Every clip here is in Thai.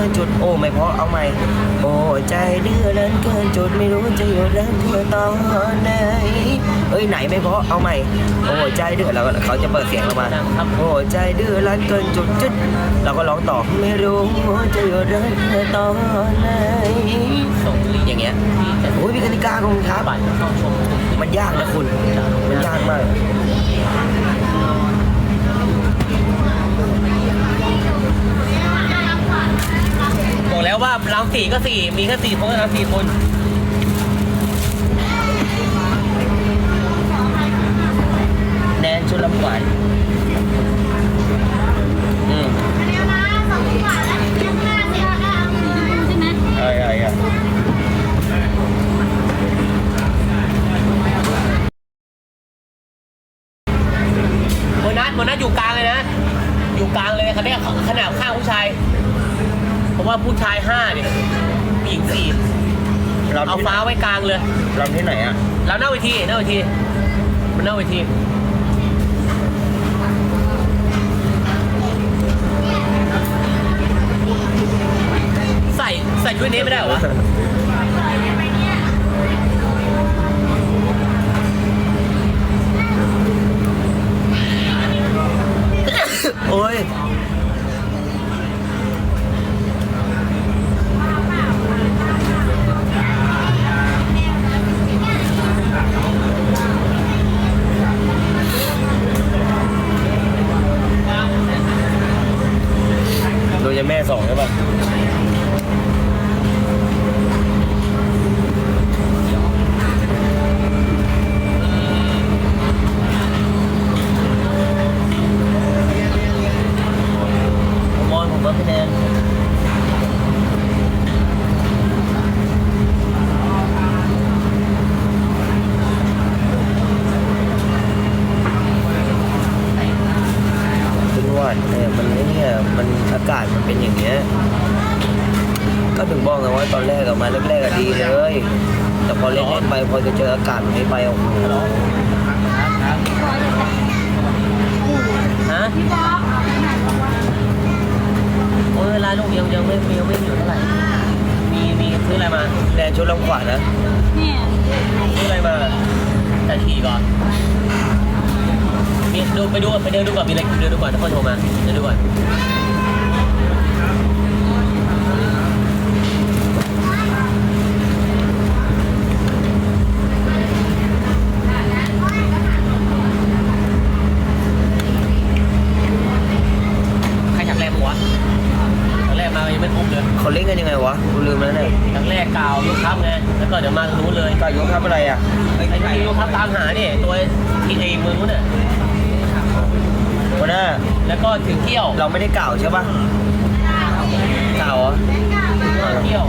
ินจุดโอ้ไม่พราะเอาใหม่ โอ้ใจดื้อเหลือเกินจุดไม่รู้จะอยู่รักเธอตอนไหนเอ้ยไหนไม่พราะเอาใหม่ โอ้ใจดื้อแล้วเขาจะเปิดเสียงเรามาโอ้ใจดื้อเหลือเกินจุดจุดเราก็ร้องต่อไม่รู้จะอยู่รักเธอตอนไหนอย่างเงี้ยโอ้ยมีกติกาของคุณครับบัตรเข้าชมมันยากนะคุณมันยากมาก แล้วว่าเราสี่ก็สี่มีแค่สี่คนเราสี่คนแนนชุลำขวัญอืมเร็วนะสองกว่าแล้วเร็วหน้าเร็วหน้าใช่ไหมอ้ยเอ้ยเอ้ยโบนัสโบนัสอยู่กลางเลยนะ อยู่กลางเลยคันนี้ขนาดข้างผู้ชาย ราะว่าผู้ชายห้าเนี่ยผู้หญิงสี่เราเอาที่ฟ้าไว้กลางเลย เราที่ไหนอะแล้วหน้าเวทีหน้าเวทีมันหน้าเวทีใส่ใส่ชุดนี้ไม่ได้เหรอวะ โอ้ย โดยจะแม่สองใช่ป่ะ ผมมองผมว่าพี่แนนเป็นหวัดเนี่ยมันไอ้เนี่ยมันอากาศมัน เป็นอย่างเงี้ยก็ถึงบอกไงว่าตอนแรกอะมาแรกๆอะดีเลย แต่พอเล่นเล่นไปพอจะเจออากาศแบบนี้ไปโอ้โหฮะโอ้ยเวลาลูกยังยังไม่ยังไม่อยู่เท่าไหร่มีมีซื้ออะไรมาแนนชุดลำขวัญนะนี่ซื้ออะไรมาแต่ขี่ก่อนมีดูไปดูไปเดินดูก่อนมีอะไรเดินดูก่อนถ้าคนโทรมาเดินดูก่อนใครอยากแลมหัวครั้งแรกมายังไม่ครบเลย เขาเล่นกัน ยังไงวะกูลืมแล้วเนี่ยครั้งแรกกาวยกทัพไงแล้วก็เดี๋ยวมาตรงนู้นเลยกายกทัพอะไรอะไอ้ที่ยกทัพตามหาเนี่ยตัวที่ไอ้เมืองนู้นน่ะวันหน้าแล้วก็ถึงเที่ยวเราไม่ได้กล่าวใช่ปะกล่าวเหรอเที่ยว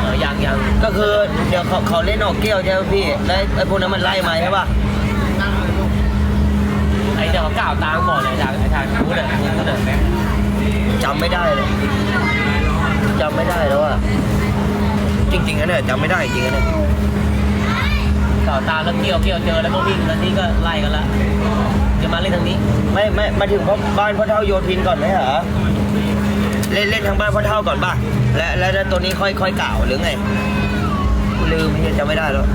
เออยังยังก็คือเดี๋ยวเขาเขาเล่นออกเกี้ยวใช่ไหมพี่แล้วไอ้พวกนั้นมันไล่มาใช่ปะไอ้เดี๋ยวเขากล่าวตามก่อนไอ้ทางไอ้ทางนู้นน่ะนู้นน่ะ จำไม่ได้เลยจำไม่ได้แล้วอะจริงๆนะเนี่ยจำไม่ได้จริงๆนะเนี่ยกล่าวตามแล้วเที่ยวเที่ยวเจอแล้วก็วิ่งแล้วนี่ก็ไล่กันละจะมาเล่นทางนี้ ไม่ไม่มาถึงพ่อบ้านพ่อเท่าโยธินก่อนไหมเหรอเล่นเล่นทางบ้านพ่อเท่าก่อนป่ะและแล้วแล้วตัวนี้ค่อยค่อยกล่าวหรือไงกูลืมเฮียจำไม่ได้แล้ว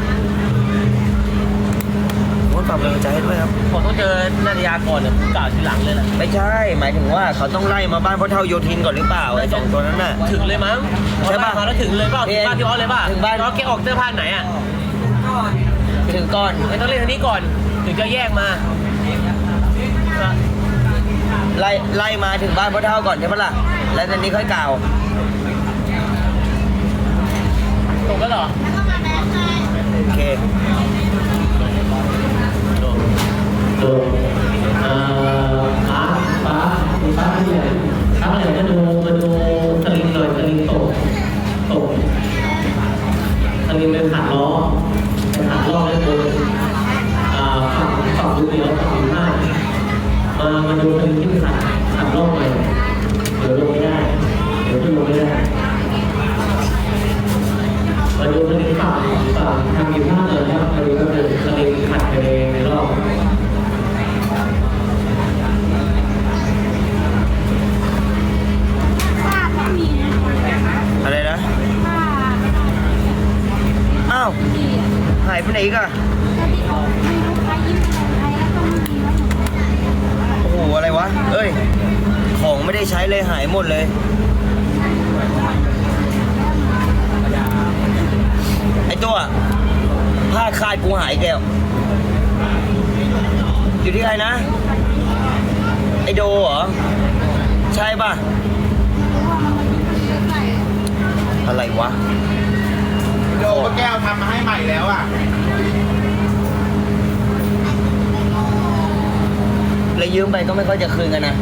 โอ้ยฝากเป็นกำลังใจให้ด้วยครับ ผมต้องเจอนาฬิกาก่อนเนี่ยผมกล่าวทีหลังเลยนะไม่ใช่ หมายถึงว่าเขาต้องไล่มาบ้านพ่อเท่าโยธินก่อนหรือเปล่าไอ้สองตัวนั้นน่ะ ถึงเลยมั้งใช่ปะพอแล้วถึงเลยเปล่าถึงบ้านพี่ออสเลยป่ะถึงบ้าน พี่ออสแกออกเสื้อผ้าไหนอะถึงก่อน ไม่ต้องเล่นทางนี้ก่อน ถึงจะแยกมา ไล่ไล่มาถึงบ้านพ่อเท่าก่อนใช่ปะล่ะ แล้วตอนนี้ค่อยกล่าว ตรงก็เหรอ โอเค เอ่อฟ้าฟ้าฟ้าที่ไหนฟ้าไหนมาดูมาดูสลิงหน่อยสลิงตกตกสลิงเป็นขาดล้อเป็นขาดล้อแล้วบนฝั่งฝั่งดูเดียวฝั่งหน้ามามาดูสลิงที่ขาดขาดล้อหน่อยเดี๋ยวลงไม่ได้เดี๋ยวขึ้นลงไม่ได้มาดูสลิงฝั่งฝั่งทางอยู่ท่าเรือนะครับมาดูก็คือสลิงขัดไปในรอบ ไหนอีกอะ แล้วที่เขามีลูกค้ายิ้มภาษาไทยแล้วก็ไม่มีว่าโอ้โหอะไรวะ เอ้ย ของไม่ได้ใช้เลยหายหมดเลยไอตัวผ้าคาดกูหายแก้ว อยู่ที่ใครนะ ไอโดเหรอ ใช่ป่ะ อะไรวะ โดก็แก้วทำมาให้ใหม่แล้วอะ แล้วยืมไปก็ไม่ค่อยจะคืนกันนะ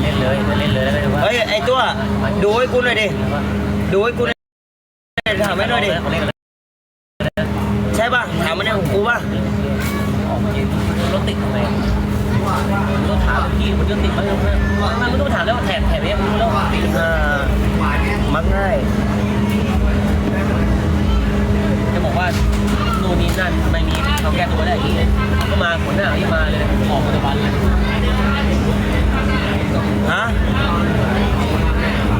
เล่นเลยเล่นเลยแล้วกันว่าเฮ้ย ไอตัว ดูให้กูหน่อยดิ ดูให้กูหน่อยถามให้หน่อยดิ เล่นกันใช่ป่ะ ถามมันในของกูป่ะ ออกเย็นรถติดทำไมรถถามพี่มันรถติดไหมมันไม่ต้องถามแล้วว่าแถบแถบนี้มันรู้แล้วว่าติดอ่ามักง่าย จะบอกว่า นู่นนี่นั่นไม่มีเขาแก้ตัวได้อีกก็มาคนหน้าที่มาเลยออกปัจจุบันเลยฮะ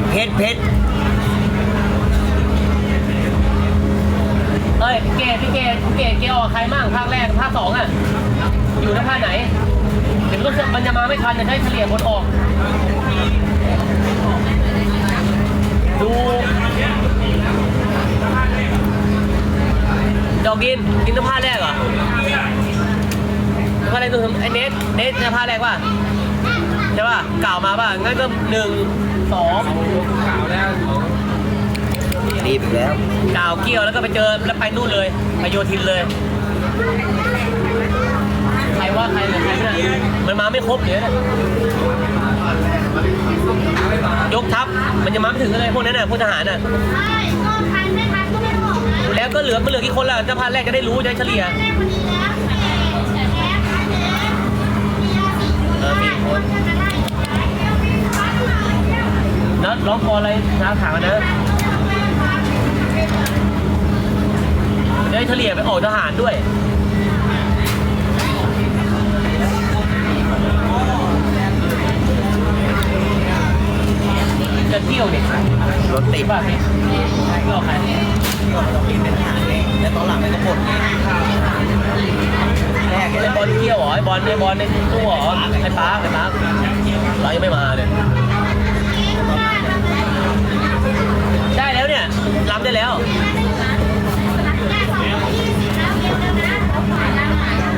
เพชรเพชรเฮ้ยเกดพี่เกดพี่เกดเกออกใครมั่งภาคแรกภาคสองอะ อยู่ในภาคไหนเดี๋ยวมันมันจะมาไม่ทันจะได้เฉลี่ยคนออก ดู ดอกกิน กินน้ำผ้าแรกเหรอผ้าแรกตัวไอ้เนทเนทในผ้าแรกป่ะใช่ป่ะกล่าวมาป่ะ งั้นก็หนึ่งสองรีบอีกแล้วกล่าวเกี่ยวแล้วก็ไปเจอแล้วไปนู่นเลยไปโยธินเลย ใครว่าใครหรือใครไม่ได้มันมาไม่ครบเลยนะยกทัพมันยังมาไม่ถึงเลยพวกนั้นน่ะพวกทหารน่ะ แล้วก็เหลือมันเหลือกี่คนล่ะเจ้าพานแรกจะได้รู้จะได้เฉลี่ยแม่คนนี้แล้วแต่แพ้ทันเลยมียาสีเออมีคนจะได้นัดร้องกออะไรท้าถามนะจะได้เฉลี่ยไปออกทหารด้วย เที่ยวเนี่ยรถติดบ้าพี่เที่ยวใครแล้วตอนหลังมันก็ปวดแรกไอ้บอลเที่ยวเหรอไอ้บอลไอ้บอลในตู้เหรอไอ้ป้าไอ้ป้าเรายังไม่มาเลยได้แล้วเนี่ยรับได้แล้ว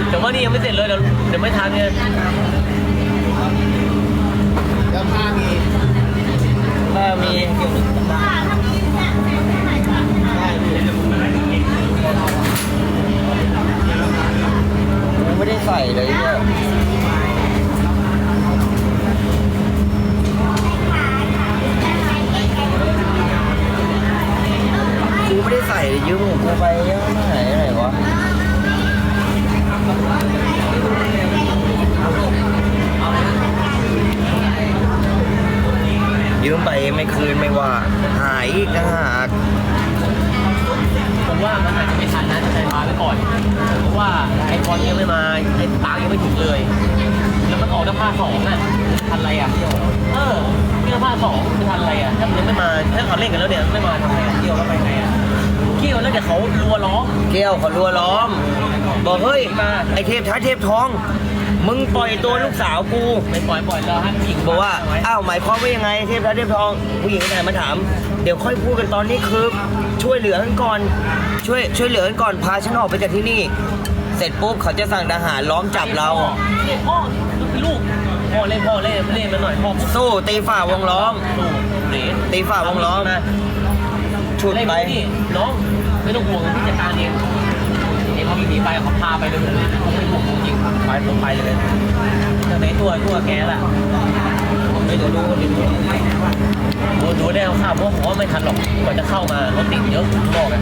แต่ว่านี่ยังไม่เสร็จเลยเดี๋ยวเดี๋ยวไม่ทันไง ถ้ามีไม่ได้ใส่เลยเนี่ยกูไม่ได้ใส่เลยยืมของกูไปยังไม่หายไห อีกนะหากผมว่ามันอาจจะไม่ทันนะใช้มาไว้ก่อนเพราะว่าไอ้บอลยังไม่มาไอ้ปางยังไม่ถึงเลย แล้วมันออกน้ำผ้าสองน่ะทันอะไรอะเออเรื่องผ้าสองมันทันอะไรอะถ้ามันยังไม่มาถ้าเขาเล่นกันแล้วเนี่ยไม่มาทำไงอะเที่ยวแล้วไปไงอะเที่ยวแล้วเดี๋ยวเขารัวล้อมเกี้ยวเขารัวล้อม บอกเฮ้ยไอเทพท้าเทพทอง มึงปล่อยตัวลูกสาวกูไม่ปล่อยปล่อยแล้วให้ผู้หญิงบอกว่าอ้าวหมายความว่ายังไงเทพท้าเทพทองผู้หญิงคนไหนมาถาม เดี๋ยวค่อยพูดกันตอนนี้คือช่วยเหลือกันก่อนช่วยช่วยเหลือกันก่อนพาฉันออกไปจากที่นี่ เสร็จปุ๊บเขาจะสั่งทหารล้อมจับเราเล่นพ่อลูกพ่อเล่นพ่อเล่นเล่นมาหน่อยพ่อสู้ตีฝ่าวงล้อมลูกเหรนตีฝ่าวงล้อมนะฉุดเล่นไปไปนี่น้องไม่ต้องห่วงพี่จัดการเอง เห็นเขาพี่ไปเขาพาไปเลยไม่ห่วงจริงไปผมไปเลยจากไหนตัวตัวแกล่ะไม่ดูดูดูดูดูได้เอาข้าวเพราะผมว่าไม่ทันหรอกกว่าจะเข้ามารถติดเยอะบอกอะ